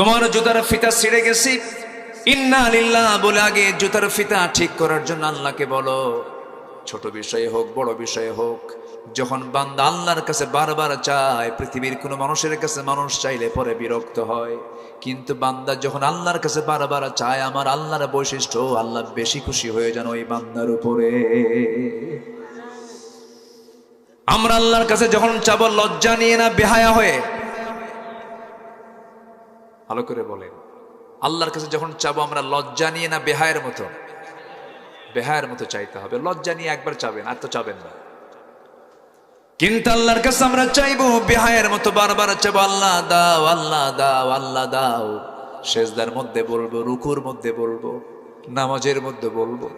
তোমার জুতার ফিতা ছিঁড়ে গেছি। ইন্না লিল্লাহ বলে আগে জুতার ফিতা ঠিক করার জন্য আল্লাহকে বলো। ছোট বিষয়ে হোক, বড় বিষয়ে হোক, যখন বান্দা আল্লাহর কাছে বারবার চায়, পৃথিবীর কোনো মানুষের কাছে মানুষ চাইলে পরে বিরক্ত হয়। কিন্তু বান্দা যখন আল্লাহর কাছে বারবার চায়, আমার আল্লাহর বৈশিষ্ট্য, আল্লাহ বেশি খুশি হয়ে যান ওই বান্দার উপরে। আমরা আল্লাহর কাছে যখন চাবো লজ্জা নিয়ে না বেহায়া হয়ে ভালো করে বলেন। আল্লাহর কাছে যখন চাবো আমরা লজ্জা নিয়ে না বেহায়ের মতো? বেহায়ের মতো চাইতে হবে। লজ্জা নিয়ে একবার চাবেন, আর তো চাবেন না। কিন্তু আল্লাহর কাছে আমরা চাইব বেহায়ের মতো বারবার চাবো, আল্লাহ দাও আল্লাহ দাও আল্লাহ দাও। সেজদার মধ্যে বলব, রুকুর মধ্যে বলব, নামাজের মধ্যে বলব।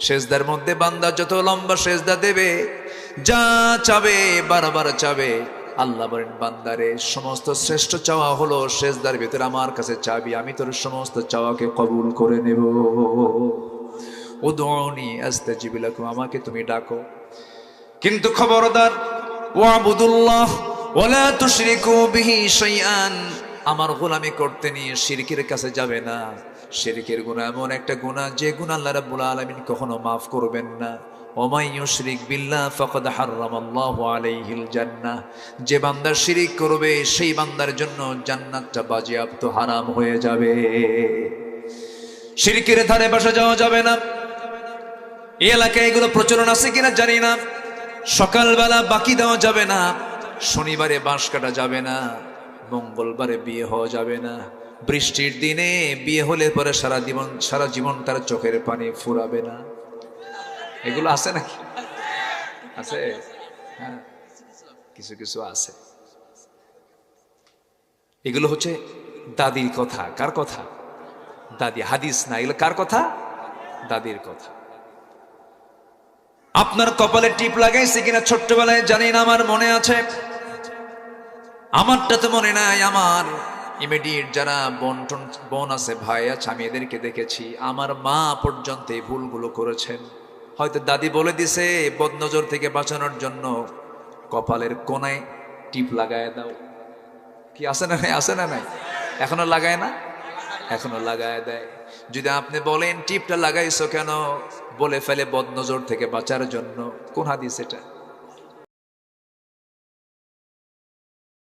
সেজদার মধ্যে বান্দা যত লম্বা সেজদা দেবে, যা চাবে বারবার চাবে। আল্লাহ বলেন, বান্দারে, সমস্ত শ্রেষ্ঠ চাওয়া হলো শেষদার ভেতরে আমার কাছে চাবি, আমি তোর সমস্ত চাওয়াকে কবুল করে নেব। উদনি আস্তে জীবিল আমাকে তুমি ডাকো। কিন্তু খবরদার, ওয়াবুদুল্লাহ ওলা তুশরিকু বিহি শাইআন। আমার গোলামি করতে নিয়ে শিরকের কাছে যাবে না। শিরকের গুনাহ এমন একটা গুনাহ, যে গুনাহ আল্লাহ রাব্বুল আলামিন কখনো মাফ করবেন না। যে বান্দার শিরিক করবে, সেই বান্দার জন্য জান্নাতটা বাজেয়াপ্ত হারাম হয়ে যাবে। শিরকের ধারে বাসা যাওয়া যাবে না। এই এলাকায় এগুলো প্রচলন আছে কিনা জানি না। সকালবেলা বাকি দেওয়া যাবে না। শনিবারে বাঁশ কাটা যাবে না। মঙ্গলবারে বিয়ে হওয়া যাবে না। বৃষ্টির দিনে বিয়ে হলে পরে সারা জীবন সারা জীবন তার চোখের পানি ফুরাবে না। এগুলো আছে নাকি? আছে? হ্যাঁ। কিছু কিছু আছে। এগুলো হচ্ছে দাদির কথা। কার কথা? দাদি, হাদিস না, এগুলো কার কথা? দাদির কথা। আপনার কপালে টিপ লাগাইছে কিনা ছোট্টবেলায় জানি না, আমার মনে আছে। আমারটা তো মনে নাই, আমার। ইমিডিয়েট যারা বোন টন- বোন আছে, ভাই আছে, আমি এদেরকে দেখেছি। আমার মা পর্যন্ত এই ভুলগুলো করেছেন। হয়তো দাদি বলে দিছে, বদনজর থেকে বাঁচানোর জন্য কপালের কোনায় টিপ লাগায় দাও। কি আছে না নাই, আছে না নাই? এখনও লাগায় না? এখনও লাগায় দেয়। যদি আপনি বলেন, টিপটা লাগাইছো কেন? বলে ফেলে বদনজর থেকে বাঁচার জন্য। কোন হাদিস এটা?